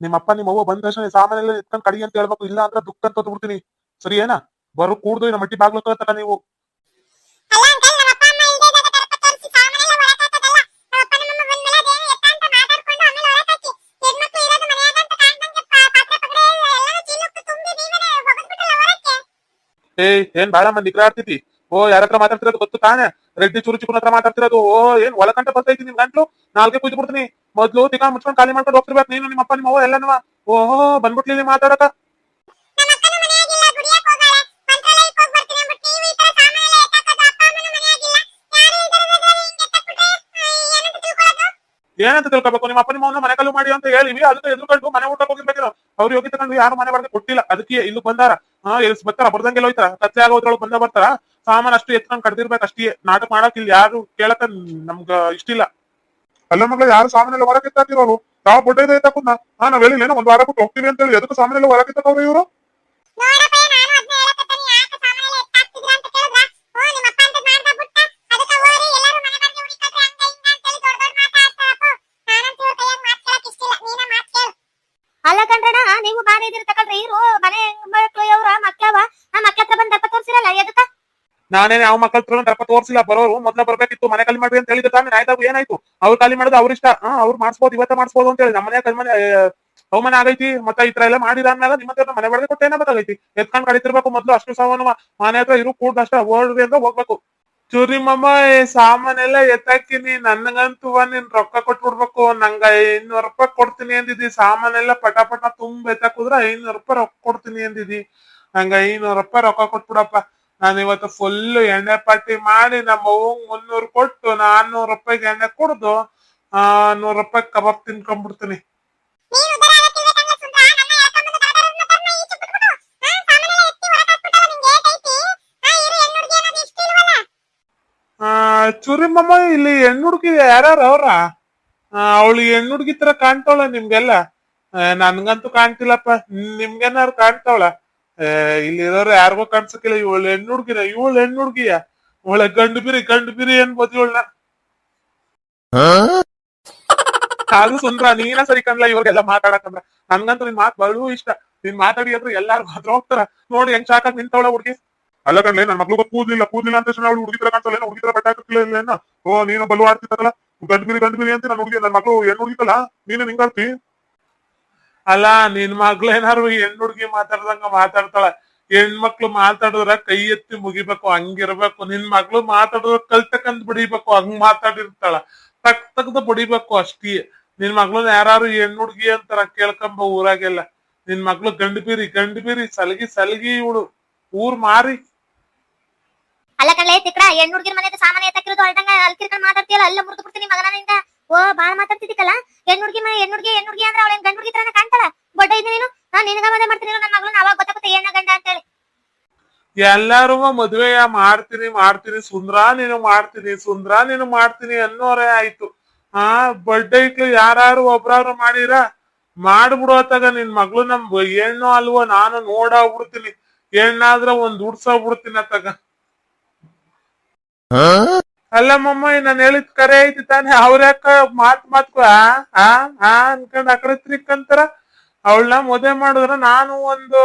ನಿಮ್ಮಪ್ಪ, ನಿಮ್ಮ ಅವ್ವ ಬಂದ ತಕ್ಷಣ ಸಾಮಾನ್ಯ ಎತ್ಕೊಂಡ್ ಕಡಿ ಅಂತ ಹೇಳ್ಬೇಕು. ಇಲ್ಲ ಅಂದ್ರೆ ದುಃಖ ಅಂತ ಬಿಡ್ತೀನಿ ಸರಿ, ಏನಾ? ಬರೋ ಕೂಡ್ದು ನಮ್ಮ ಮಟ್ಟಿ ಬಾಗ್ಲು ತಗೋತಾರ ನೀವು. ಏಯ್, ಏನ್ ಬಾಳ ಮಂದಿ ಆಡ್ತೈತಿ ಓ, ಯಾರ ಹತ್ರ ಮಾತಾಡ್ತಿರೋದು ಗೊತ್ತು ತಾನೆ? ರೆಡ್ಡಿ ಚೂರು ಚಿಕ್ಕನ ಹತ್ರ ಮಾತಾಡ್ತಿರೋದು. ಓ, ಏನ್ ಒಳಕಂಟ ಬರ್ತೈತಿ ನಿಮ್ ಗಂಟ್ಲು? ನಾಲ್ಕೇ ಕುಯ್ದು ಬಿಡ್ತೀನಿ. ಮೊದ್ಲು ತಿಕ್ಕ ಮುಚ್ಕೊಂಡು ಖಾಲಿ ಮಾಡ್ಕೊಂಡು ಹೋಗ್ತಿರ್ಬೇಕು. ನೀನು ನಿಮ್ಮ ಅಪ್ಪ ನಿಮ್ಮ ಅವ್ವ ಎಲ್ಲನವ ಓಹೋ, ಬಂದ್ಬಿಟ್ಲಿ ಮಾತಾಡಕ. ಏನಂತ ತಿಳ್ಕೊಬೇಕು? ನಿಮ್ಮ ಅಪ್ಪ, ನಿಮ್ಮ ಮನೆ ಕಲ್ಲು ಮಾಡಿ ಅಂತ ಹೇಳಿವಿ ಅದಕ್ಕೆ ಎದುರುಕೊಂಡು ಮನೆ ಊಟಕ್ಕೆ ಹೋಗಿರ್ಬೇಕಿಲ್ಲ. ಅವ್ರು ಹೋಗಿ ತಗೊಂಡು ಯಾರು ಮನೆ ಬಾಡಿಗೆ ಕೊಟ್ಟಿಲ್ಲ. ಅದಕ್ಕೆ ಇಲ್ಲಿ ಬಂದಾರ. ಹಾ ಎಲ್ಲಿ ಬರ್ತಾರ? ಬರ್ದಂಗೆಲ್ಲ ಹೋಯ್ತಾರ? ಕತ್ಲೆ ಆಗೋದ್ರೊಳಗೆ ಬಂದ ಬರ್ತಾರ? ಸಾಮಾನ್ ಅಷ್ಟು ಎತ್ಕೊಂಡ್ ಕಡ್ದಿರ್ಬೇಕು ಅಷ್ಟೇ ನಾಟಕ ಮಾಡಕ್ ಇಲ್ಲಿ ಯಾರು ಕೇಳಕ ನಮ್ಗ ಇಷ್ಟಿಲ್ಲ. ಅಲ್ಲ ಮಗಳು, ಯಾರು ಸಾಮಾನೆಲ್ಲ ಹೊರಗೆ ಎತ್ತಾಕಿರೋರು ಯಾವ ಬೊಡ್ಡ ಇದೆ ಹಾ, ನಾವ್ ಹೇಳಿಲ್ಲ ಒಂದ್ ವಾರ ಬಿಟ್ಟು ಹೋಗ್ತೀವಿ ಅಂತ ಹೇಳಿ ಅದಕ್ಕೆ ಸಾಮಾನೆಲ್ಲ ಹೊರಗೆ ಇವರು? ನಾನೇನೆ ಯಾವ ಮಕ್ಕಳ ತಪ್ಪ ತೋರಿಸಿಲ್ಲ, ಬರೋರು ಮೊದ್ಲ ಬರ್ಬೇಕಿತ್ತು, ಮನೆ ಖಾಲಿ ಮಾಡ್ರಿ ಅಂತ ಹೇಳಿದ್ರೆ ತಾನೆ, ಆಯ್ತಾಗ, ಏನಾಯ್ತು? ಅವ್ರು ಖಾಲಿ ಮಾಡೋದು ಅವ್ರ ಇಷ್ಟ. ಹಾ, ಅವ್ರು ಮಾಡ್ಸ್ಬೋದು, ಇವತ್ತ ಮಾಡ್ಸ್ಬೋದು ಅಂತ ಹೇಳಿ. ನಮ್ಮನೆ ಕಲ್ಮನೆ ಅವಮಾನ ಆಗೈತಿ, ಮತ್ತೆ ಈ ತರ ಎಲ್ಲ ಮಾಡಿದಾದ್ಮೇಲೆ ನಿಮ್ಮ ಹತ್ರ ಮನೆ ಬಾಡಿಗೆ ಕೊಟ್ಟೇನ ಬೇಕಾಗೈತಿ ಎತ್ಕೊಂಡ್ ಕಡಿತಿರ್ಬೇಕು ಮೊದ್ಲು ಅಷ್ಟು ಸಾಮಾನು ಮನೆ ಹತ್ರ ಇರು ಕೂಡ ಅಷ್ಟ ಓಡ್ರಿ ಅಂತ ಹೋಗ್ಬೇಕು. ಚೂರಿ ಮಮ್ಮ ಸಾಮಾನೆಲ್ಲ ಎತ್ತಾಕಿನಿ, ನನ್ಗಂತೂ ನಿನ್ ರೊಕ್ಕ ಕೊಟ್ಬಿಡ್ಬೇಕು, ನಂಗ ಐನೂರು ರೂಪಾಯಿ ಕೊಡ್ತೀನಿ ಅಂದಿದ್ದಿ. ಸಾಮಾನೆಲ್ಲ ಪಟ ಪಟ ತುಂಬ ಎತ್ತಾಕುದ್ರ ಐನೂರು ರೂಪಾಯಿ ರೊಕ್ಕ ಕೊಡ್ತೀನಿ ಅಂದಿದ್ದಿ. ನಂಗ ಐನೂರು ರೂಪಾಯಿ ರೊಕ್ಕ ಕೊಟ್ಬಿಡಪ್ಪ. ನಾನು ಇವತ್ತು ಫುಲ್ ಎಣ್ಣೆ ಪಟ್ಟಿ ಮಾಡಿ ನಮ್ಮ ಮುನ್ನೂರು ಕೊಟ್ಟು ನಾನ್ನೂರು ರೂಪಾಯಿಗೆ ಎಣ್ಣೆ ಕುಡ್ದು ಆ ನೂರು ರೂಪಾಯಿ ಕಬಾಬ್ ತಿನ್ಕೊಂಡ್ಬಿಡ್ತೀನಿ. ಚೂರಿ ಮಮ್ಮ ಇಲ್ಲಿ ಹೆಣ್ಣುಡ್ಗಿ ಯಾರ್ಯಾರ ಅವ್ರ? ಅವಳು ಹೆಣ್ಣುಡ್ಗಿ ತರ ಕಾಣ್ತಾವಳ ನಿಮ್ಗೆಲ್ಲ? ನನ್ಗಂತೂ ಕಾಣ್ತಿಲ್ಲಪ್ಪ. ನಿಮ್ಗೇನಾರು ಕಾಣ್ತಾವಳ ಇಲ್ಲಿರೋರು ಯಾರಿಗೋ ಕಾಣ್ಸಕ್ಕಿಲ್ಲ. ಇವಳು ಹೆಣ್ಣುಡ್ಗಿನ, ಇವಳು ಹುಡುಗಿಯ ಒಳ್ಳೆ ಗಂಡು ಬಿರಿ ಗಂಡು ಬಿರಿ ಅನ್ಬೋದು ಇವಳನ್ನ? ಅದು ಸುಂದ್ರ, ನೀನ ಸರಿ ಕಣ್ಲ, ಇವ್ರಿಗೆಲ್ಲ ಮಾತಾಡಕಂದ್ರ ನನ್ಗಂತೂ ನಿನ್ ಮಾತ್ ಬಲು ಇಷ್ಟ. ನಿನ್ ಮಾತಾಡಿ ಅಂದ್ರೆ ಎಲ್ಲಾರು ಹತ್ರ ಹೋಗ್ತಾರ. ನೋಡಿ ಹೆಂಗ್ ಸಾಕಾಗ್ ನಿಂತವಳ ಹುಡುಗಿ. ಅಲ್ಲ ಕಣ್ಲೆ, ನನ್ ಮಗ್ಳು ಕೂದ್ಲಿಲ್ಲ ಕೂದ್ಲಿಲ್ಲ ಅಂತ ಅವಳು ಹುಡುಗಿ ತರ ಕಾಣ್ತಲ್ಲ ಹುಡುಗಿ ತರ ಬಟ್ಟೆ ಹಾಕಿಲ್ಲ ಏನ? ಓ, ನೀನು ಬಲು ಆಡ್ತಿದ್ದಲ್ಲ ಗಂಡು ಬಿರಿ ಗಂಡು ಬಿರಿ ಅಂತ ನನ್ ಹುಡುಗಿ? ನನ್ ಮಗಳು ಹೆಣ್ಣು ಹುಡುಗಿತಲ್ಲ ನೀನು ನಿಂಗಾಡ್ತಿ? ಅಲ್ಲ ನಿನ್ ಮಗ್ಳು ಏನಾರು ಹೆಣ್ಣು ಹುಡುಗಿ ಮಾತಾಡ್ದಂಗ ಮಾತಾಡ್ತಾಳ. ಹೆಣ್ಮಕ್ಳು ಮಾತಾಡಿದ್ರ ಕೈ ಎತ್ತಿ ಮುಗಿಬೇಕು, ಹಂಗಿರ್ಬೇಕು. ನಿನ್ ಮಗ್ಳು ಮಾತಾಡಿದ್ರ ಕಲ್ತಕಂದ್ ಬಿಡಿಬೇಕು, ಹಂಗ್ ಮಾತಾಡಿರ್ತಾಳ. ತಕ್ ತಗ್ದು ಬಡಿಬೇಕು ಅಷ್ಟೇ. ನಿನ್ ಮಗ್ಳು ಯಾರು ಹೆಣ್ಣುಡ್ಗಿ ಅಂತಾರ ಕೇಳ್ಕೊಂಬ ಊರಾಗೆಲ್ಲ. ನಿನ್ ಮಗ್ಳು ಗಂಡು ಬೀರಿ ಗಂಡು ಬೀರಿ, ಸಲಗಿ ಸಲಗಿ ಇವಳು. ಊರ್ ಮಾರಿ. ಅಲ್ಲ ಕಣ್ಲೆ ತಿಕ್ರ ಹೆಣ್ಣು ಹುಡುಗಿರ ಮನೆ ಸಾಮಾನ್ಯ ತಕ್ಕಿರೋದು ಅಲ್ದಂಗ ಅಲ್ಕಿರ್ಕೊಂಡು ಮಾತಾಡ್ತೀಯಲ್ಲ, ಅಲ್ಲ ಮುರಿದು ಬಿಡ್ತೀನಿ ಮಗನಿಂದ ಓ, ಬಾಳ ಮಾತಾಡ್ತಿದ್ದಕ್ಕಲ್ಲ ಹೆಣ್ಣು ಹುಡುಗಿ ಹೆಣ್ಣು ಹುಡುಗಿ ಅಂದ್ರೆ ಅವಳ ಇದ್ದೀನಿ ನೀನು? ನಿನಗ ಮದುವೆ ಮಾಡ್ತೀನಿ ನನ್ನ ಮಗಳನ್ನ ಅವಾಗ ಗೊತ್ತಾಗುತ್ತೆ ಹೆಣ್ಣ ಗಂಡ ಅಂತ ಹೇಳಿ ಎಲ್ಲಾರು ಮದ್ವೆಯ ಮಾಡ್ತೀನಿ ಮಾಡ್ತೀನಿ ಸುಂದ್ರ ನೀನು ಮಾಡ್ತೀನಿ ಸುಂದ್ರ ನೀನು ಮಾಡ್ತೀನಿ ಅನ್ನೋರೇ ಆಯ್ತು. ಆ ಬರ್ಡೇಕ್ ಯಾರು ಒಬ್ರಾರು ಮಾಡಿರ? ಮಾಡ್ಬಿಡೋತಾಗ ನಿನ್ ಮಗಳು ನಮ್ ಹೆಣ್ಣು ಅಲ್ವೋ ನಾನು ನೋಡಾಗ್ಬಿಡ್ತೀನಿ. ಹೆಣ್ಣಾದ್ರ ಒಂದ್ ಉಡ್ಸಾಗ್ಬಿಡ್ತೀನಿ ಅತ್ತಾಗ ಅಲ್ಲ ಮಮ್ಮ ನಾನು ಹೇಳಿದ್ ಕರೆ ಐತಿ ತಾನೆ ಅವ್ರ್ಯಾಕ ಮಾತ್ ಮಾತು ಆ? ಆ? ಅನ್ಕೊಂಡ್ ಆ ಕಡೆ ತಿರ್ಕಂತಾರ ಅವಳನ್ನ ಮದುವೆ ಮಾಡಿದ್ರ ನಾನು ಒಂದು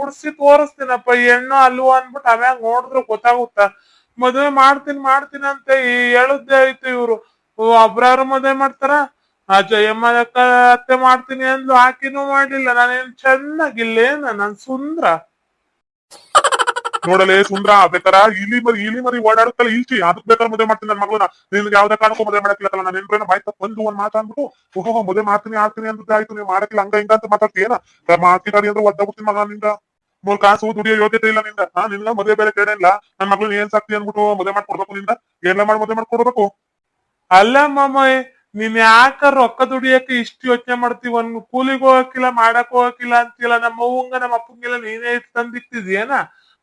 ಉಡ್ಸಿ ತೋರಿಸ್ತೀನಪ್ಪ ಹೆಣ್ಣು ಅಲ್ವೋ ಅನ್ಬಿಟ್ಟು ಅವ್ಯಾಗ ನೋಡಿದ್ರು ಗೊತ್ತಾಗುತ್ತ? ಮದುವೆ ಮಾಡ್ತೀನಿ ಮಾಡ್ತೀನಿ ಅಂತ, ಈ ಆಯ್ತು ಇವ್ರು. ಒಬ್ರಾರು ಮದುವೆ ಮಾಡ್ತಾರ? ಆ ಜಯಮ್ಮ ಅತ್ತೆ ಮಾಡ್ತೀನಿ ಅಂದ್ಲು, ಆಕಿನೂ ಮಾಡ್ಲಿಲ್ಲ. ನಾನೇನ್ ಚೆನ್ನಾಗಿಲ್ಲೇನ, ನಾನ್ ಸುಂದ್ರ? ನೋಡಲೇ ಸುಂದ್ರ, ಬೇಕಾರ? ಇಲಿ ಮರಿ ಇಲಿ ಮರಿ ಓಡಾಡುತ್ತಲ್ಲ ಇಲ್ಚಿ ಅದಕ್ಕೆ ಬೇಕಾದ್ರೆ ಮದುವೆ ಮಾಡ್ತೀನಿ ನನ್ನ ಮಗಳನ್ನ ನಿನ್ಗೆ ಯಾವ್ದೇ ಕಾರಣಕ್ಕೂ ಮದುವೆ ಮಾಡಕ್ಕಿಲ್ಲ ನಾನು ಏನ್ರೇನ ಬಾಯ್ ತಪ್ಪ ಒಂದು ಒಂದ್ ಮಾತು ಅಂದ್ಬಿಟ್ಟು, ಓಹೋ ಮದುವೆ ಮಾಡ್ತೀನಿ ಆಗ್ತೀನಿ ಅಂತ ಆಯ್ತು, ನೀವು ಮಾಡಕ್ಕಿಲ್ಲ, ಹಂಗ ಹಿಂಗ ಅಂತ ಮಾತಾಡ್ತೀಯೇನ ಮಾತಿದಾರಿ ಅಂದ್ರೆ ಒದ್ದಾಗುತ್ತೀನಿ ಮಗ ನಿಂದ. ಮೂರ್ ಕಾಸು ದುಡಿಯೋ ಯೋಗ್ಯತೆ ಇಲ್ಲ ನಿಂದ. ಹಾ, ನಿನ್ನ ಮದುವೆ ಬೇರೆ ಕಡೆ ಇಲ್ಲ. ನನ್ನ ಮಗಳು ಏನ್ ಸಾಕ್ತಿ ಅಂದ್ಬಿಟ್ಟು ಮದುವೆ ಮಾಡ್ಕೊಡ್ಬೇಕು ನಿಂದ? ಏನೆಲ್ಲ ಮಾಡಿ ಮದುವೆ ಮಾಡ್ಕೊಡ್ಬೇಕು? ಅಲ್ಲ ಮಾಮಯ್ಯ, ನೀನ್ ಯಾಕ ರೊಕ್ಕ ದುಡಿಯಕ್ಕೆ ಇಷ್ಟು ಯೋಚನೆ ಮಾಡ್ತೀವಿ? ಒಂದ್ ಕೂಲಿಗೆ ಹೋಗಕ್ಕಿಲ್ಲ, ಮಾಡಕ್ ಹೋಗಕ್ಕಿಲ್ಲ ಅಂತಿಲ್ಲ ನಮ್ಮ ಅವ್ವಂಗ, ನಮ್ಮ ಅಪ್ಪಂಗೆಲ್ಲ ನೀನೇ ತಂದಿಕ್ತಿದ್ಯೇನ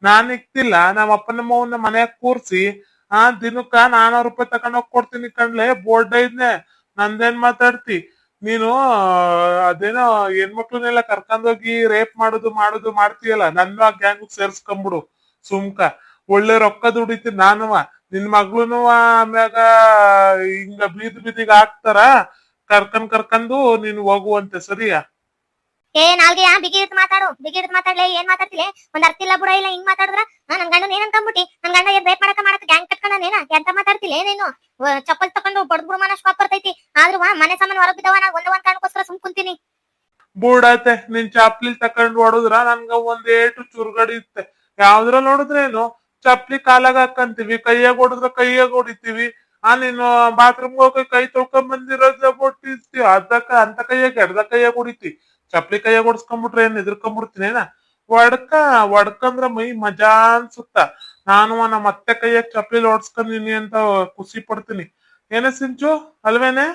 ನಾನ್ ಇಕ್ತಿಲ್ಲ ನಮ್ಮ ಅಪ್ಪನ ಮನ್ಯಾಗ ಕೂರ್ಸಿ, ಆ ದಿನಕ್ಕ ನಾನೂರು ರೂಪಾಯಿ ತಕೊಂಡ್ ಹೋಗ್ ಕೊಡ್ತೀನಿ ಕಣ್ಲೆ, ಬೋರ್ಡ್ ಇದ್ನೆ ನಂದೇನ್ ಮಾತಾಡ್ತಿ? ನೀನು, ಅದೇನೋ ಹೆಣ್ಮಕ್ಳನ್ನೆಲ್ಲ ಕರ್ಕೊಂಡೋಗಿ ರೇಪ್ ಮಾಡುದು ಮಾಡುದು ಮಾಡ್ತೀಯಲ್ಲ, ನನ್ನ ಆ ಗ್ಯಾಂಗ್ ಸೇರ್ಸ್ಕೊಂಬಿಡು, ಸುಮ್ಕ. ಒಳ್ಳೆ ರೊಕ್ಕ ದುಡಿತಿ ನಾನುವ. ನಿನ್ ಮಗ್ಳುನು ಆಮ್ಯಾಗ ಹಿಂಗ ಬೀದಿ ಬೀದಿಗ್ ಹಾಕ್ತಾರ, ಕರ್ಕೊಂಡ್ ಕರ್ಕೊಂಡು ನೀನ್ ಹೋಗುವಂತೆ, ಸರಿಯಾ? ಏ ನಾಲ್ಗೆಯ ಬಿಗಿ ಇಟ್ಟು ಮಾತಾಡು. ಬಿಗಿ ಇಟ್ಟು ಮಾತಾಡ್ಲೆ, ಏನ್ ಮಾತಾಡ್ತಿಲೆ? ಒಂದ್ ಅರ್ಥ ಇಲ್ಲ, ಬುಡ ಇಲ್ಲ, ಹಿಂಗ್ ಮಾತಾಡಿದ್ರ? ನನ್ ಗಂಡನ ಏನ್ ಅನ್ಕೊಂಬಿಟ್ಟಿ ನನ್ ಗಂಡ ಏನ್ ರೇಪ್ ಮಾಡಕ ಮಾಡಕ್ ಗ್ಯಾಂಗ್ ಕಟ್ಕೊಂಡ ನೇನ ಎಂತ ಮಾತಾಡ್ತಿಲ್ಲ ಏನೇನು ಚಪ್ಪಲ್ ತಕೊಂಡು ಬಡದ್ ಮನ ಶಾಪ್ ಬರ್ತೈತಿ. ಆದ್ರೂ ಮನೆ ಸಾಮಾನ್ ಹೊರಗ್ ಬಿದ್ದವ ನಾ ಒಂದ್ ಒಂದ್ ಕಾರಣಕ್ಕೋಸ್ಕರ ಸುಮ್ ಕುಂತೀನಿ. ಬೂಡತ್ತೆ, ನಿನ್ ಚಪ್ಲಿ ತಕೊಂಡ್ ಹೊಡುದ್ರ? ನನ್ಗ ಒಂದ್ ಏಟು ಚುರುಗಡಿತ್ತೆ ಯಾವ್ದ್ರ ನೋಡಿದ್ರೇನು? ಚಪ್ಲಿ ಕಾಲಾಗ ಹಾಕಂತೀವಿ, ಕೈಯಾಗ ಹೊಡೆದ್ರ ಕೈಯಾಗ ಹೊಡಿತೀವಿ. ಆ, ನೀನು ಬಾತ್ರೂಮ್ ಹೋಗಿ ಕೈ ತೊಳ್ಕೊಂಡ್ ಬಂದಿರೋದ ಬಿಟ್ಟಿರ್ತೀವಿ ಅದಕ್ಕ ಅಂತ ಕೈಯಾಗ, ಎಡ್ದ ಕೈಯಾಗ ಹೊಡಿತಿ. ಚಪ್ಲಿ ಕೈಯಾಗ ಓಡಿಸ್ಕೊಂಡ್ಬಿಟ್ರೆ ಏನ್ ಎದ್ರಕೊಂಡ್ಬಿಡ್ತೀನಿ ಒಡ್ಕ ಒಡ್ಕಂದ್ರ ಮೈ ಮಜಾ ಅನ್ಸುತ್ತ. ನಾನು ನಮ್ಮ ಅತ್ತೆ ಕೈಯಾಗ ಚಪ್ಲಿ ಹೊಡ್ಸ್ಕೊಂಡಿನಿ ಅಂತ ಖುಷಿ ಪಡ್ತೀನಿ. ಏನ ಸಿಂಚು, ಅಲ್ವೇನೆ?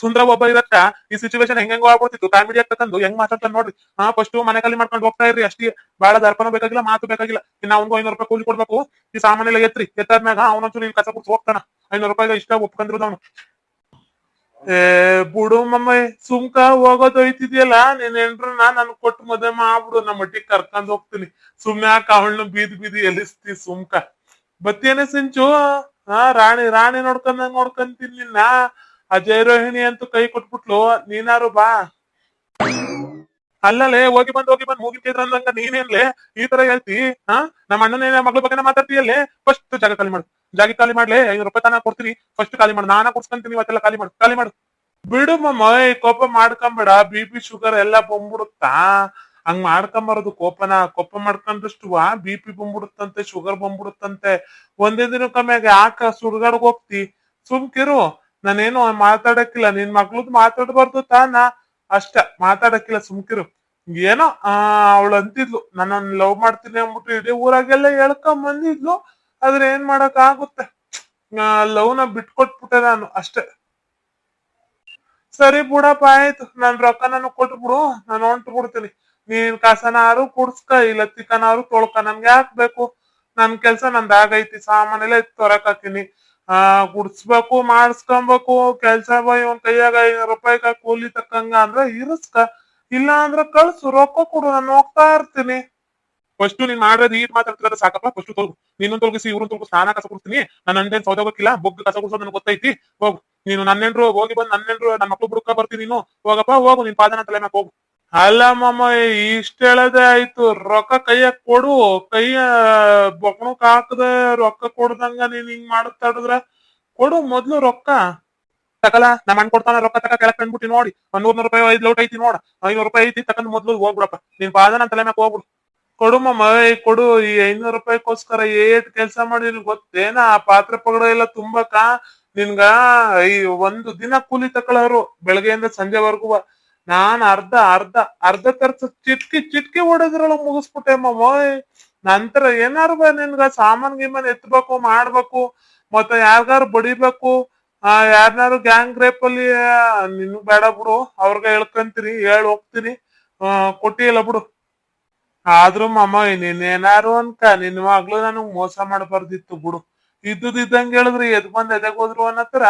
ಸುಂದರ ಒಬ್ಬ ಇರತ್ತ. ಈ ಸಿಚುವೇಶನ್ ಹೆಂಗ್ ಆಗ್ಬಿಡ್ತಿತ್ತು. ಕಾಮಿಡಿ ಆಗ್ತಕ್ಕಂದು ಹೆಂಗ್ ಮಾತಾಡ್ತಾನೆ ನೋಡ್ರಿ. ಹಾ ಫಸ್ಟ್ ಮನೆ ಖಾಲಿ ಮಾಡ್ಕೊಂಡು ಹೋಗ್ತಾ ಇರ್ರಿ. ಅಷ್ಟೇ ಬಾಳ ದರ್ಪಣ ಬೇಕಾಗಿಲ್ಲ, ಮಾತು ಬೇಕಾಗಿಲ್ಲ. ಇನ್ನ ಅವ್ನಿಗೂ ಐನೂರು ರೂಪಾಯಿ ಕೂಲಿ ಕೊಡ್ಬೇಕು. ಈ ಸಾಮಾನ್ಯ ಎತ್ರಿ. ಎತ್ತಾದ್ಮ್ಯಾಗ ಅವನೊಂಚೂರು ಇಲ್ಲಿ ಕಸ ಕುಡ್ಸಿ, ಹೋಗ್ತಾನ. ಐನೂರು ರೂಪಾಯಿ ಇಷ್ಟ ಅವನು. ಏ, ಬುಡು ಮಮ್ಮ, ಸುಮ್ಕ ಹೋಗೋದ್ ಹೋಯ್ತಿದ್ಯಲ್ಲ ನೀನ್ ಹೆಂಡ್ರನ್ನ ನನ್ ಕೊಟ್ಟು ಮದ್ವೆ ಮಾಡ್ಬಿಡು ನಮ್ಮ ಮಟ್ಟಿಗೆ ಕರ್ಕೊಂಡ್ ಹೋಗ್ತೀನಿ. ಸುಮ್ನೆ ಯಾಕೆ ಅವಳನ್ನ ಬೀದಿ ಬೀದಿ ಎಲಿಸ್ತಿ ಸುಮ್ಕ. ಬತ್ತೇನೆ ಸಿಂಚು? ಹಾ ರಾಣಿ ರಾಣಿ ನೋಡ್ಕೊಂಡಂಗ್ ನೋಡ್ಕೊಂತೀನಿ ನಿನ್ನ ಅಜಯ್ ರೋಹಿಣಿ ಅಂತೂ ಕೈ ಕೊಟ್ಬಿಟ್ಲು. ನೀನಾರು ಬಾ. ಅಲ್ಲಲೇ ಹೋಗಿ ಬಂದ್ ಹೋಗಿ ಬಂದ್ ಮುಗಿತಿದ್ರ ಅಂದಂಗ ನೀನೇನ್ಲೆ ಈ ತರ ಹೇಳ್ತಿ ಹಾ ನಮ್ಮ ಅಣ್ಣನ ಮಗಳ ಬಗ್ಗೆ ಮಾತಾಡ್ತೀಯಲ್ಲೇ? ಫಸ್ಟ್ ಜಾಗ ಖಾಲಿ ಮಾಡು. ಜಾಗ ಖಾಲಿ ಮಾಡ್ಲೆ, ಐನೂರು ರೂಪಾಯಿ ತಾನ ಕೊಡ್ತೀನಿ. ಫಸ್ಟ್ ಖಾಲಿ ಮಾಡು. ನಾನ ಕೊಡ್ಸ್ಕೊಂತೀನಿ, ಇವತ್ತೆಲ್ಲ ಖಾಲಿ ಮಾಡು. ಖಾಲಿ ಮಾಡು. ಬಿಡು ಮಮ್ಮ ಕೋಪ ಮಾಡ್ಕೊಂಬೇಡ. ಬಿ ಪಿ ಶುಗರ್ ಎಲ್ಲ ಬಂದ್ಬಿಡುತ್ತಾ? ಹಂಗ್ ಮಾಡ್ಕೊಂಬರೋದು ಕೋಪನ. ಕೋಪ ಮಾಡ್ಕೊಂಡಷ್ಟು ಬಿ ಪಿ ಬಂದ್ಬಿಡುತ್ತಂತೆ ಶುಗರ್ ಬಂದ್ಬಿಡುತ್ತಂತೆ. ಒಂದೇ ದಿನಕ್ಕೊಮ್ಮೆಗೆ ಯಾಕ ಸುಡ್ಗಾಡ್ಗ್ ಹೋಗ್ತಿ? ಸುಮ್ಕಿರು. ನಾನೇನು ಮಾತಾಡಕ್ಕಿಲ್ಲ. ನಿನ್ ಮಗ್ಳದ್ ಮಾತಾಡ್ಬಾರ್ದು ತಾನ. ಅಷ್ಟ, ಮಾತಾಡಕ್ಕಿಲ್ಲ ಸುಮ್ಕಿರು. ಏನೋ, ಆ, ಅವಳು ಅಂತಿದ್ಲು ನನ್ನ ಲವ್ ಮಾಡ್ತೀನಿ ಅಂದ್ಬಿಟ್ಟು ಇಡೀ ಊರಾಗೆಲ್ಲ ಹೇಳ್ಕೊಂಡ್ ಬಂದಿದ್ಲು. ಆದ್ರೆ ಏನ್ ಮಾಡಕ್ ಆಗುತ್ತೆ ಲವ್ನ ಬಿಟ್ಕೊಟ್ಬಿಟ್ಟೆ ನಾನು, ಅಷ್ಟೇ. ಸರಿ ಬಿಡಪ್ಪ, ಆಯ್ತು. ನನ್ ರೊಕ್ಕ ನನಗ್ ಕೊಟ್ಬಿಡು, ನಾನು ಹೊಂಟು ಬಿಡ್ತೀನಿ ನೀನ್ ಕಸನಾರು ಕುಡ್ಸ್ಕ ಇಲ್ಲ ತಿಕ್ಕನಾರು ತೊಳ್ಕ. ನನ್ಗೆ ಯಾಕ್ ಬೇಕು? ನನ್ ಕೆಲ್ಸ ನಂದಾಗೈತಿ ಸಾಮಾನೆಲ್ಲ ತೊರಕ್ ಹಾಕಿನಿ ಆ, ಗುಡ್ಸ್ಬೇಕು, ಮಾಡಿಸ್ಕೊಬೇಕು, ಕೆಲ್ಸ ಬಾಯ್ ಒಂದ್ ಕೈಯಾಗ ಐನೂರು ರೂಪಾಯಿ ಕೂಲಿ ತಕ್ಕಂಗ ಅಂದ್ರ ಇರಸ್ಕ. ಇಲ್ಲ ಅಂದ್ರ ಕಳ್ಸು, ರೊಕ್ಕ ಕೊಡು, ನಾನು ಹೋಗ್ತಾ ಇರ್ತೀನಿ. ಫಸ್ಟ್ ನೀನ್ ಮಾಡೋದು ಈಟ್ ಮಾತಾಡ್ತಿದ್ರೆ ಸಾಕಪ್ಪ ಫಸ್ಟ್ ತೊಳ್ಗು ನೀನು ತೊಲಗಿಸಿ ಇವ್ರನ್ನ ತೊಳಗು ಸ್ನಾನ ಕಸ ಕೊಡ್ತೀನಿ. ನನ್ನ ಅಂಡೇನ್ ಸೌದೋಗಕ್ಕಿಲ್ಲ ಬೊಗ್ಗು ಕಸ ಕೊಡ್ಸೋದು ನನಗೆ ಗೊತ್ತೈತಿ? ಹೋಗು. ನೀನು ನನ್ನೆಂಡ್ರು ಹೋಗಿ ಬಂದ್ ನನ್ನೆಂಡ್ರು ನನ್ನ ಮಕ್ಳು ಬುಡ್ಕ ಬರ್ತೀನಿ ನೀನು. ಹೋಗಪ್ಪ, ಹೋಗು, ನಿನ್ ಪಾದನ ತಲೆ ಹೋಗು. ಅಲ್ಲ ಮಾಮ, ಇಷ್ಟ ಹೇಳದೆ ಆಯ್ತು. ರೊಕ್ಕ ಕೈಯಾಗ ಕೊಡು. ಕೈಯ ಬೊಕ್ಕಣಕ್ ಹಾಕದೆ ರೊಕ್ಕ ಕೊಡ್ದಂಗ ನೀನ್ ಹಿಂಗ್ ಮಾಡ್ತಾಡಿದ್ರ ಕೊಡು ಮೊದ್ಲು ರೊಕ್ಕ. ತಕಲ ನಮ್ಮ ಅಣ್ಣ ಕೊಡ್ತಾನ, ರೊಕ್ಕ ತಕ ಕೆಳಕ್ ಕಂಡ್ಬಿಟ್ಟು ನೋಡಿ. ಒಂದ್ ನೂರ್ ರೂಪಾಯಿ ಐದ್ ಲೋಟ್ ಐತಿ ನೋಡ. ಐನೂರ್ ರೂಪಾಯಿ ಐತಿ ತಕೊಂಡ್ ಮೊದ್ಲು ಹೋಗ್ಬಿಡಪ್ಪ. ನಿನ್ ಪಾದನ ತಲೆ ಮ್ಯಾಕ್ ಹೋಗ್ಬಿಡು. ಕೊಡು ಕೊಡು. ಈ ಐನೂರು ರೂಪಾಯಿಗೋಸ್ಕರ ಏಟ್ ಕೆಲ್ಸ ಮಾಡಿ ನಿನ್ ಗೊತ್ತೇನ? ಆ ಪಾತ್ರೆ ಪಗಡ ಎಲ್ಲ ತುಂಬಕ ನಿನ್ಗ ಈ ಒಂದು ದಿನ ಕೂಲಿ ತಕೊಳ್ಳೋರು ಬೆಳಗ್ಗೆಯಿಂದ ಸಂಜೆವರೆಗೂ ನಾನ್ ಅರ್ಧ ಅರ್ಧ ಅರ್ಧ ಖರ್ಚು ಚಿಟ್ಕಿ ಚಿಟ್ಕಿ ಹೊಡೆದ್ರೊಳಗ್ ಮುಗಿಸ್ಬಿಟ್ಟೆ ಮಮ್ಮ ನಂತರ ಏನಾರು ನಿನ್ಗ ಸಾಮಾನ್ ಗೀಮಾನ್ ಎತ್ಬೇಕು, ಮಾಡ್ಬೇಕು, ಮತ್ತೆ ಯಾರ್ಗಾರು ಬಡಿಬೇಕು, ಆ ಯಾರನ್ನಾರು ಗ್ಯಾಂಗ್ ರೇಪ್ ಅಲ್ಲಿ ನಿನ್ ಬೇಡ ಬಿಡು, ಅವ್ರಿಗೆ ಹೇಳ್ಕೊಂತೀನಿ, ಹೇಳ್ ಹೋಗ್ತೀನಿ, ಆ ಕೊಟ್ಟಿಲ್ಲ ಬಿಡು. ಆದ್ರೂ ಮಾಮ ನೀನೇನಾರು ಅನ್ಕ, ನಿನ್ ಮಗ್ಳು ನನಗ್ ಮೋಸ ಮಾಡಬಾರ್ದಿತ್ತು ಬಿಡು. ಇದ್ದುದ್ ಇದ್ದಂಗೆ ಹೇಳಿದ್ರಿ ಎದ್ ಬಂದ್ ಎದೆಗ್ ಹೋದ್ರು ಅನ್ನತ್ರ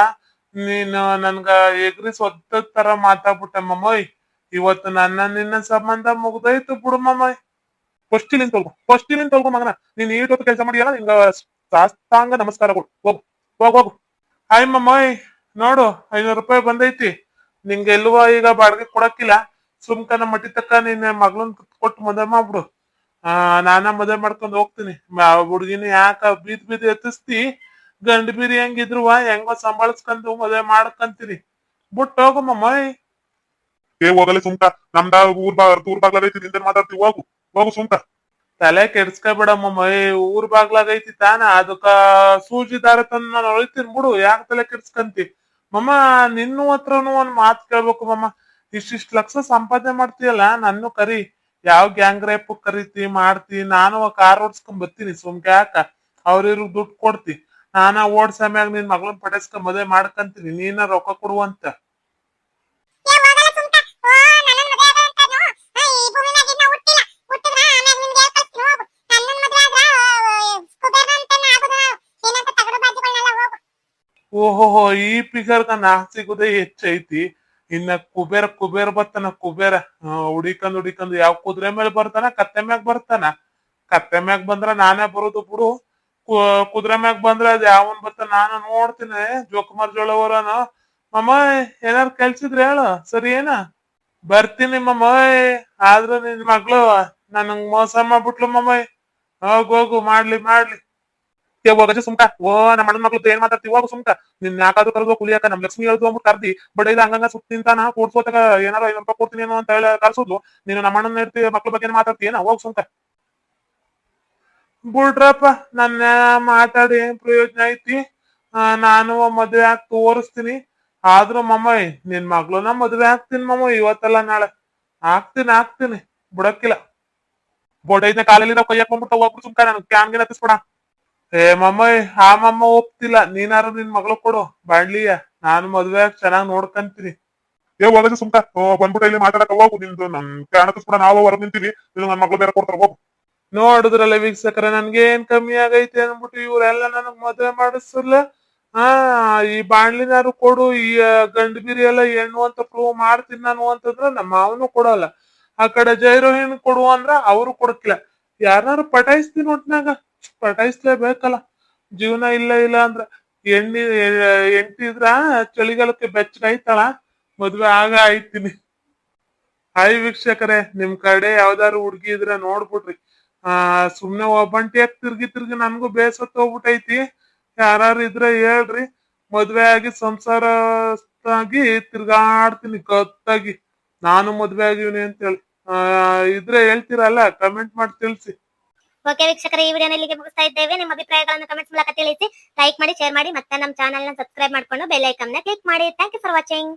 ನೀನು ನನ್ಗ ಎಗ್ರಿ ಸೊತ್ತ ತರ ಮಾತಾಡ್ಬಿಟ್ಟೆ ಮಮ್ಮಯ್ ಇವತ್ತು ನನ್ನ ನಿನ್ನ ಸಂಬಂಧ ಮುಗ್ದಾಯ್ತು ಬಿಡು ಮಮ್ಮಯ್ ಫಸ್ಟ್ ಇಲ್ಲಿಂದ ತೊಳ್ಕೊ ಫಸ್ಟ್ ಇಲ್ಲಿಂದ ತೊಳ್ಕೊ ಮಗನ. ನೀನ್ ಈಟೊತ್ತು ಕೆಲಸ ಮಾಡಿಯಲ್ಲ ನಿಂಗ ಸಾಸ್ತಾಂಗ ನಮಸ್ಕಾರ ಕೊಡು. ಹೋಗು, ಹೋಗ್, ಹೋಗು. ಹಾಯ್ ಮಮ್ಮಯ್ ನೋಡು, ಐನೂರು ರೂಪಾಯಿ ಬಂದೈತಿ. ನಿಂಗೆ ಎಲ್ವಾ ಈಗ ಬಾಡಿಗೆ ಕೊಡಕ್ಕಿಲ್ಲ. ಸುಮ್ಕ ನಮ್ಮ ಮಟ್ಟಿ ತಕ್ಕ ನಿನ್ನ ಮಗಳನ್ ಕೊಟ್ಟು ಮದುವೆ ಮಾಡ್ಬಿಡು. ಆ, ನಾನ ಮದುವೆ ಮಾಡ್ಕೊಂಡು ಹೋಗ್ತೀನಿ. ಹುಡುಗಿನ ಯಾಕ ಬೀದ್ ಬೀದಿ ಎತ್ತಿಸ್ತಿ? ಗಂಡ ಬೀರಿ ಹೆಂಗಿದ್ರು ಹೆಂಗೋ ಸಂಬಳಸ್ಕೊಂಡು ಮದುವೆ ಮಾಡ್ಕಂತೀರಿ. ಬಿಟ್ಟು ಹೋಗು ಮೈ ಏ ಹೋಗಲಿ ಸುಮ್ಕ. ನಮ್ದ ಊರ್ ಬಾ ಊರ್ ಬಾಗ್ಲಾಗೈತಿ ನಿಂದೇನ್ ಮಾತಾಡ್ತೀವಿ ಹೋಗು ಹೋಗು ಸುಮ್ಕ. ತಲೆ ಕೆಡ್ಸ್ಕೊಬೇಡಮ್ಮ ಮೈ ಊರ್ ಬಾಗ್ಲಾಗೈತಿ ತಾನ ಅದಕ್ಕ ಸೂಜಿ ದಾರ ತಂದ್ ನಾನು ಅಳಿತೀನಿ ಬಿಡು ಯಾಕೆ ತಲೆ ಕೆಡ್ಸ್ಕಂತಿ? ಮಮ್ಮ ನಿನ್ನ ಹತ್ರನು ಒಂದ್ ಮಾತ್ ಕೇಳ್ಬೇಕು ಮಮ್ಮ ಇಷ್ಟಿಷ್ಟು ಲಕ್ಷ ಸಂಪಾದನೆ ಮಾಡ್ತೀಯಲ್ಲ ನನ್ನ ಕರಿ. ಯಾವ ಗ್ಯಾಂಗ್ ರೇಪ್ ಕರಿತಿ ಮಾಡ್ತಿ ನಾನು ಕಾರ್ ಓಡಿಸ್ಕೊಂಡ್ ಬರ್ತೀನಿ ಸುಮ್ಕ ಯಾಕ? ಅವ್ರಿವ್ರಿಗೆ ದುಡ್ಡು ಕೊಡ್ತಿ. ನಾನ ಓಡ್ ಸಮಯ ನಿನ್ ಮಗಳನ್ ಪಟಸ್ಕ ಮದ್ವೆ ಮಾಡ್ಕಂತೀನಿ ನೀನ ರೊಕ್ಕ ಕೊಡುವಂತ ಓಹೋಹೋ ಈ ಪಿಗರ್ಗ ನಾ ಸಿಗುದೇ ಹೆಚ್ಚೈತಿ. ಇನ್ನ ಕುಬೇರ ಕುಬೇರ ಬರ್ತಾನ ಕುಬೇರ. ಹುಡಿಕಂದ್ ಹುಡಿಕಂದ್ ಯಾವ ಕುದುರೆ ಮೇಲೆ ಬರ್ತಾನ ಕತ್ತೆ ಮ್ಯಾಗ ಬರ್ತಾನ. ಕತ್ತೆ ಮ್ಯಾಗ ಬಂದ್ರ ನಾನೇ ಬರೋದು ಬಿಡು. ಕುದುರೆ ಮ್ಯಾಗ ಬಂದ್ರ ಅದ್ ಯಾವನ್ ಬತ್ತ ನಾನು ನೋಡ್ತೀನಿ, ಜೋಕುಮಾರ್ ಜೋಳವರನ ಮಮ್ಮ ಏನಾರು ಕಲ್ಸಿದ್ರೆ ಹೇಳು, ಸರಿ ಏನ? ಬರ್ತೀನಿ ಮಮ್ಮಯ್, ಆದ್ರ ನಿನ್ ಮಗಳು, ನನಗ್ ಮೋಸ ಮಾಡ್ಬಿಟ್ಲು ಮಮ್ಮಯ್. ಹೋಗ್, ಹೋಗು, ಮಾಡ್ಲಿ ಮಾಡ್ಲಿ. ಹೋಗಜ ಸುಮ್ಕ. ಓ ನಮ್ಮ ಅಣ್ಣನ ಮಕ್ಳು ಏನ್ ಮಾತಾಡ್ತಿ? ಹೋಗು, ಸುಮ್ಕ. ನಿನ್ ಯಾಕಾದ್ರೂ ಕರೆದು ಕುಲಿಯಾಕ ನಮ್ ಲಕ್ಷ್ಮಿ ಹೇಳ್ದು ಅಂದ್ಬಿಟ್ಟು ಕರ್ದಿ. ಬಟ್ ಇದು ಹಂಗಂಗ ಸುತ್ತ ನಿಂತಾನ ಕೂಡ್ಸೋತಾಗ ಏನಾರ ಐನೂರು ರೂಪಾಯಿ ಕೊಡ್ತೀನಿ ಏನೋ ಅಂತ ಹೇಳಿ ಕರ್ಸೋದು. ನೀನು ನಮ್ಮ ಅಣ್ಣನ ಇರ್ತಿ, ಮಕ್ಳ ಬಗ್ಗೆ ಮಾತಾಡ್ತಿ? ಏನ? ಹೋಗ್, ಸುಮ್ಕ. ಬಿಡ್ರಪ್ಪ, ನನ್ನ ಮಾತಾಡಿ ಏನ್ ಪ್ರಯೋಜನ ಐತಿ? ನಾನು ಮದ್ವೆ ಆಗಿ ತೋರಿಸ್ತೀನಿ. ಆದ್ರೂ ಮಮ್ಮಯ್ ನಿನ್ ಮಗ್ಳನ್ನ ಮದ್ವೆ ಆಗ್ತೀನಿ ಮಮ್ಮ ಇವತ್ತಲ್ಲ ನಾಳೆ. ಆಗ್ತೀನಿ ಆಗ್ತೀನಿ. ಬಿಡಕ್ಕಿಲ್ಲ. ಬೋಡೈದ್ನ ಕಾಲಲ್ಲಿ ನಾವು ಕೈಯಕ್ ಬಂದ್ಬಿಟ್ಟು ಹೋಗ್ಬಿಟ್ಟು ಸುಮ್ಕ ನನ್. ಕ್ಯಾನ್ಗೆ ಹತ್ತಿಸ್ಬೇಡ ಏ ಮಮ್ಮಯ್ ಆ ಮಮ್ಮ ಒಪ್ತಿಲ್ಲ. ನೀನಾರು ನಿನ್ ಮಗಳು ಕೊಡು. ಬಾಡ್ಲಿಯ ನಾನು ಮದ್ವೆ ಆಗಿ ಚೆನ್ನಾಗ್ ನೋಡ್ಕಂತೀನಿ. ಏ ಹೋಗಜ ಸುಮ್ಕ. ಬಂದ್ಬಿಟ್ಟು ಇಲ್ಲಿ ಮಾತಾಡಕ ಹೋಗು. ನಿಮ್ದು ನನ್ ಕ್ಯಾನ್ ಹತ್ತಿಸ್ಬಿಡ ನಾವು ಹೊರಗ್ ನಿಂತೀವಿ. ನಿನ್ ನನ್ ಮಗಳು ಬೇರೆ ಕೊಡ್ತಾರ. ಹೋಗು. ನೋಡಿದ್ರಲ್ಲ ವೀಕ್ಷಕರ ನನ್ಗೆ ಏನ್ ಕಮ್ಮಿ ಆಗೈತೆ ಅನ್ಬಿಟ್ಟು ಇವ್ರೆಲ್ಲ ನನಗ್ ಮದ್ವೆ ಮಾಡಿಸಲ್ಲ ಆ, ಈ ಬಾಣ್ಲಿನಾರು ಕೊಡು, ಈ ಗಂಡ ಗಂಡು ಬಿರಿ ಎಲ್ಲ ಹೆಣ್ಣು ಅಂತ ಪ್ರೂವ್ ಮಾಡ್ತೀನಿ ನಾನು ಅಂತಂದ್ರ ನಮ್ಮ ಮಾವನು ಕೊಡಲ್ಲ. ಆ ಕಡೆ ಜೈರೋಹಿನ್ ಕೊಡು ಅಂದ್ರ ಅವರು ಕೊಡಕ್ಲ ಯಾರು ಪಟಾಯಿಸ್ತೀನಿ ಒಟ್ನಾಗ? ಪಟಾಯಿಸ್ಲೇಬೇಕಲ್ಲ ಜೀವನ ಇಲ್ಲ ಇಲ್ಲ ಅಂದ್ರ ಎಣ್ಣಿ ಎಂಟಿದ್ರ ಚಳಿಗಾಲಕ್ಕೆ ಬೆಚ್ಚಗಾಯ್ತಾಳ, ಮದ್ವೆ ಆಗ ಆಯ್ತೀನಿ. ಹಾಯ್ ವೀಕ್ಷಕರೇ, ನಿಮ್ ಕಡೆ ಯಾವ್ದಾರು ಹುಡ್ಗಿ ಇದ್ರ ನೋಡ್ಬಿಡ್ರಿ. ಆ, ಸುಮ್ನೆ ಒಬ್ಬಂಟಿಯಾಗಿ ತಿರ್ಗಿ ತಿರ್ಗಿ ನನ್ಗೂ ಬೇಸತ್ ಹೋಗ್ಬಿಟ್ಟೈತಿ ಯಾರು ಇದ್ರೆ ಹೇಳ್ರಿ. ಮದ್ವೆ ಆಗಿ ಸಂಸಾರಸ್ತಾಗಿ ತಿರ್ಗಾಡ್ತೀನಿ ಗೊತ್ತಾಗಿ ನಾನು ಮದ್ವೆ ಆಗಿವ್ನಿ ಅಂತೇಳಿ. ಆ, ಇದ್ರೆ ಹೇಳ್ತೀರಲ್ಲ ಕಮೆಂಟ್ ಮಾಡಿ ತಿಳಿಸಿ. ಓಕೆ ವೀಕ್ಷಕರ, ಈ ವಿಡಿಯೋನ ಇಲ್ಲಿಗೆ ಮುಗಿಸ್ತಾ ಇದ್ದೇವೆ. ನಿಮ್ಮ ಅಭಿಪ್ರಾಯಗಳನ್ನು ಕಮೆಂಟ್ಸ್ ಮೂಲಕ ತಿಳಿಸಿ. ಲೈಕ್ ಮಾಡಿ ಶೇರ್ ಮಾಡಿ, ಮತ್ತೆ ನಮ್ಮ ಚಾನಲ್ ಸಬ್ಸ್ಕ್ರೈಬ್ ಮಾಡ್ಕೊಂಡು ಬೆಲ್ ಐಕನ್ನ ಕ್ಲಿಕ್ ಮಾಡಿ. Thank you for watching